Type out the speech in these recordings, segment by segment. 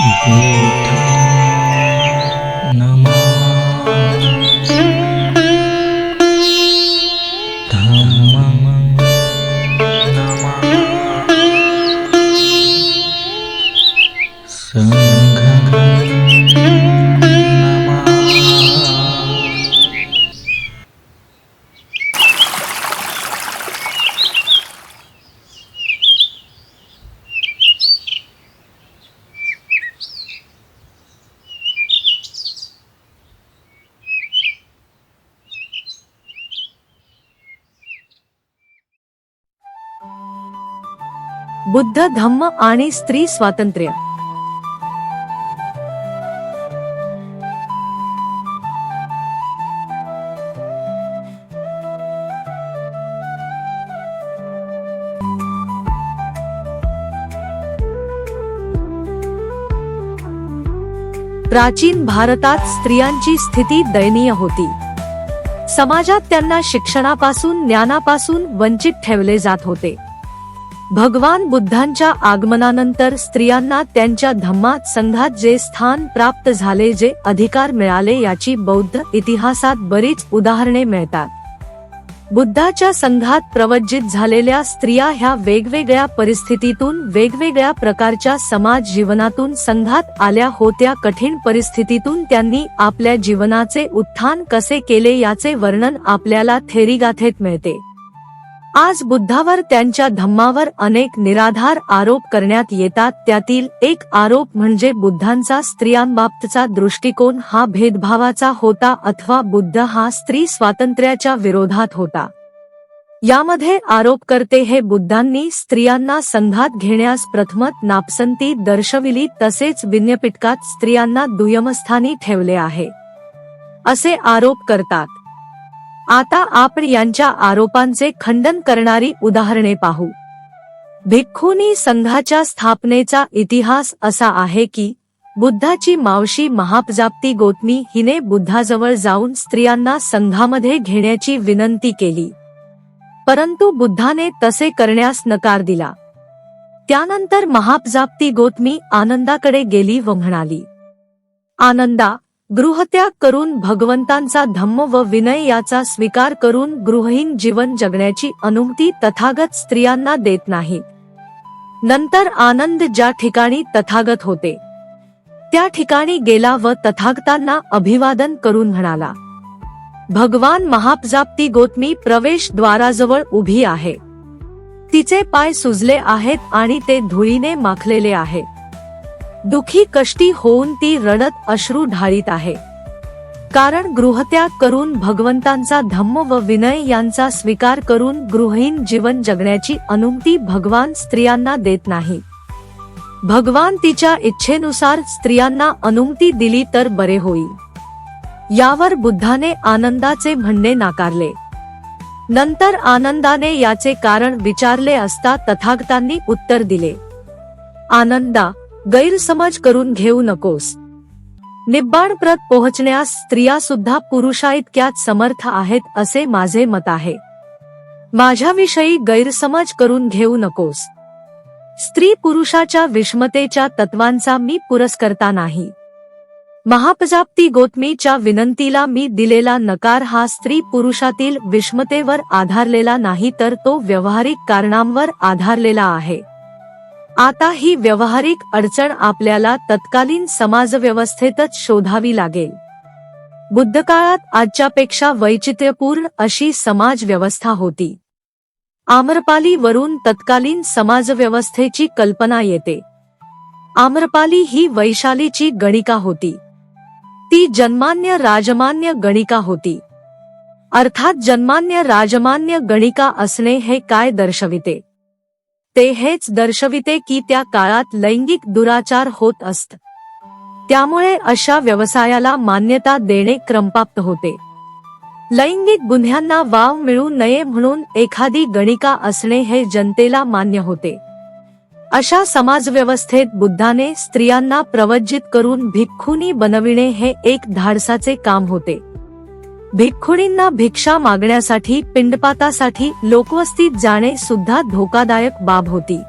嗯。बुद्ध धम्म आणि स्त्री स्वातंत्र्य. प्राचीन भारतात स्त्रियांची स्थिती दयनीय होती. समाजात त्यांना शिक्षणापासून ज्ञानापासून वंचित ठेवले जात होते. भगवान बुद्धांच्या आगमनानंतर स्त्रियांना त्यांच्या धम्मात संघात जे स्थान प्राप्त झाले जे अधिकार मिळाले याची बौद्ध इतिहासात बरीच उदाहरणे मिळतात. बुद्धाच्या संघात प्रवज्जित झालेल्या स्त्रिया ह्या वेगवेगळ्या परिस्थितीतून वेगवेगळ्या प्रकारच्या समाज जीवनातून संघात आल्या होत्या. कठीण परिस्थितीतून त्यांनी आपल्या जीवनाचे उत्थान कसे केले याचे वर्णन आपल्याला थेरीगाथेत मिळते. आज बुद्धावर त्यांच्या धम्मावर अनेक निराधार आरोप करण्यात येतात. त्यातील एक आरोप म्हणजे बुद्धांचा स्त्रियांबाबतचा दृष्टिकोन हा भेदभावाचा होता अथवा बुद्ध हा स्त्री स्वातंत्र्याच्या विरोधात होता. यामध्ये आरोपकर्ते हे बुद्धांनी स्त्रियांना संघात घेण्यास प्रथमत नापसंती दर्शविली तसेच विज्ञपिटकात स्त्रियांना दुय्यमस्थानी ठेवले आहे. असे आरोप करतात. आता आपण यांच्या आरोपांचे खंडन करणारी उदाहरणे पाहू. भिक्खुनी संघाच्या स्थापनेचा इतिहास असा आहे की बुद्धाची मावशी महापजाप्ती गोतमी हिने बुद्धाजवळ जाऊन स्त्रियांना संघामध्ये घेण्याची विनंती केली. परंतु बुद्धाने तसे करण्यास नकार दिला. त्यानंतर महापजाप्ती गोतमी आनंदाकडे गेली व म्हणाली आनंदा गृहत्याग करून भगवंतांचा धम्म व विनय याचा स्वीकार करून गृहहीन जीवन जगण्याची अनुमती तथागत स्त्रियांना देत नाही नंतर आनंद ज्या ठिकाणी तथागत होते त्या ठिकाणी गेला व तथागतांना अभिवादन करून म्हणाला भगवान महापजाप्ती गोतमी प्रवेश द्वाराजवळ उभी आहे. तिचे पाय सुजले आहेत आणि ते धुळीने माखलेले आहेत. दुखी कष्टी होऊन ती रडत अश्रू ढाळीत आहे. कारण गृहत्याग करून भगवंतांचा धम्म व विनय यांचा स्वीकार करून गृहहीन जीवन जगण्याची अनुमती भगवान स्त्रियांना देत नाही. भगवान तिच्या इच्छेनुसार स्त्रियांना अनुमती दिली तर बरे होईल. यावर बुद्धाने आनंदाचे म्हणणे नाकारले. नंतर आनंदाने याचे कारण विचारले असता तथागतांनी उत्तर दिले. आनंदा गैरसमज करून घेऊ नकोस. निब्बाणप्रत पोहोचण्यास स्त्रिया सुद्धा पुरुषाइतक्यात समर्थ आहेत असे माझे मत आहे. माझ्याविषयी गैरसमज करून घेऊ नकोस. स्त्री पुरुषाच्या विषमतेच्या तत्वांचा मी पुरस्कर्ता नाही. महापजाप्ती गोतमीच्या विनंतीला मी दिलेला नकार हा स्त्री पुरुषातील विषमतेवर आधारलेला नाही तर तो व्यावहारिक कारणांवर आधारलेला आहे. आता ही व्यावहारिक अडचण आपल्याला तत्कालीन समाजव्यवस्थेतच शोधावी लागेल. बुद्धकाळात आजच्यापेक्षा वैचित्र्यपूर्ण अशी समाज व्यवस्था होती. आम्रपाली वरून तत्कालीन समाजव्यवस्थेची कल्पना येते. आम्रपाली ही वैशालीची गणिका होती. ती जन्मान्य राजमान्य गणिका होती. अर्थात जन्मान्य राजमान्य गणिका असणे हे काय दर्शविते? ते हेच दर्शविते की त्या काळात लैंगिक दुराचार होत असत. त्यामुळे अशा व्यवसायाला मान्यता देणे क्रमप्राप्त होते. लैंगिक गुन्ह्यांना वाव मिळू नये म्हणून एखादी गणिका असणे हे जनतेला मान्य होते. अशा समाजव्यवस्थेत बुद्धाने स्त्रियांना प्रवज्जित करून भिक्खुनी बनविणे हे एक धाडसाचे काम होते. भिक्खुणींना भिक्षा मागण्यासाठी पिंडपातासाठी लोकवस्तीत जाणे सुद्धा धोकादायक बाब होती.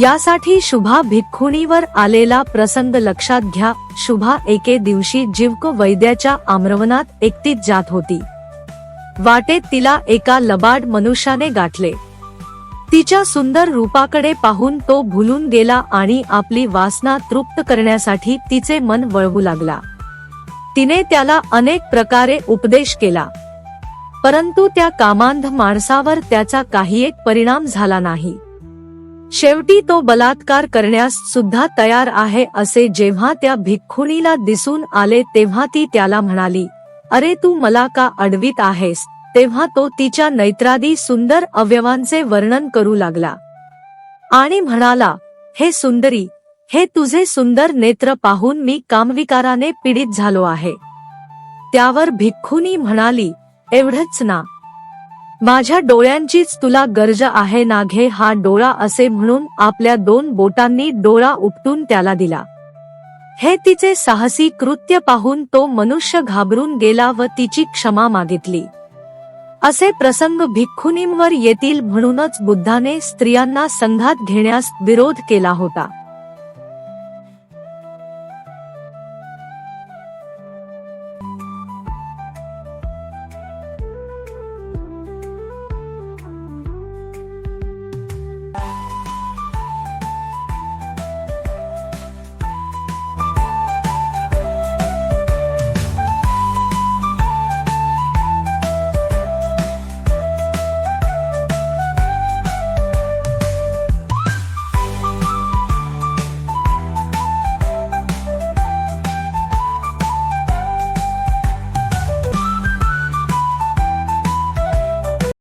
यासाठी शुभा भिक्खुणीवर आलेला प्रसंग लक्षात घ्या. शुभा एके दिवशी जीवक वैद्याच्या आम्रवनात एकटीच जात होती. वाटेत तिला एका लबाड मनुष्याने गाठले. तिच्या सुंदर रूपाकडे पाहून तो भुलून गेला आणि आपली वासना तृप्त करण्यासाठी तिचे मन वळवू लागला. तिने त्याला अनेक प्रकारे उपदेश केला. परंतु त्या कामांध माणसावर त्याचा काही एक परिणाम झाला नाही. शेवटी तो बलात्कार करण्यास सुद्धा तयार आहे असे जेव्हा त्या भिक्खुणीला दिसून आले तेव्हा ती त्याला म्हणाली अरे तू मला का अडवीत आहेस? तेव्हा तो तिच्या नैत्रादी सुंदर अवयवांचे वर्णन करू लागला. आणि म्हणाला हे सुंदरी हे तुझे सुंदर नेत्र पाहून मी कामविकाराने पीडित झालो आहे. त्यावर भिक्खुनी म्हणाली एवढंच ना. माझ्या डोळ्यांचीच तुला गरज आहे ना घे हा डोळा असे म्हणून आपल्या दोन बोटांनी डोळा उपटून त्याला दिला. हे तिचे साहसी कृत्य पाहून तो मनुष्य घाबरून गेला व तिची क्षमा मागितली. असे प्रसंग भिक्खुनींवर येतील म्हणूनच बुद्धाने स्त्रियांना संघात घेण्यास विरोध केला होता.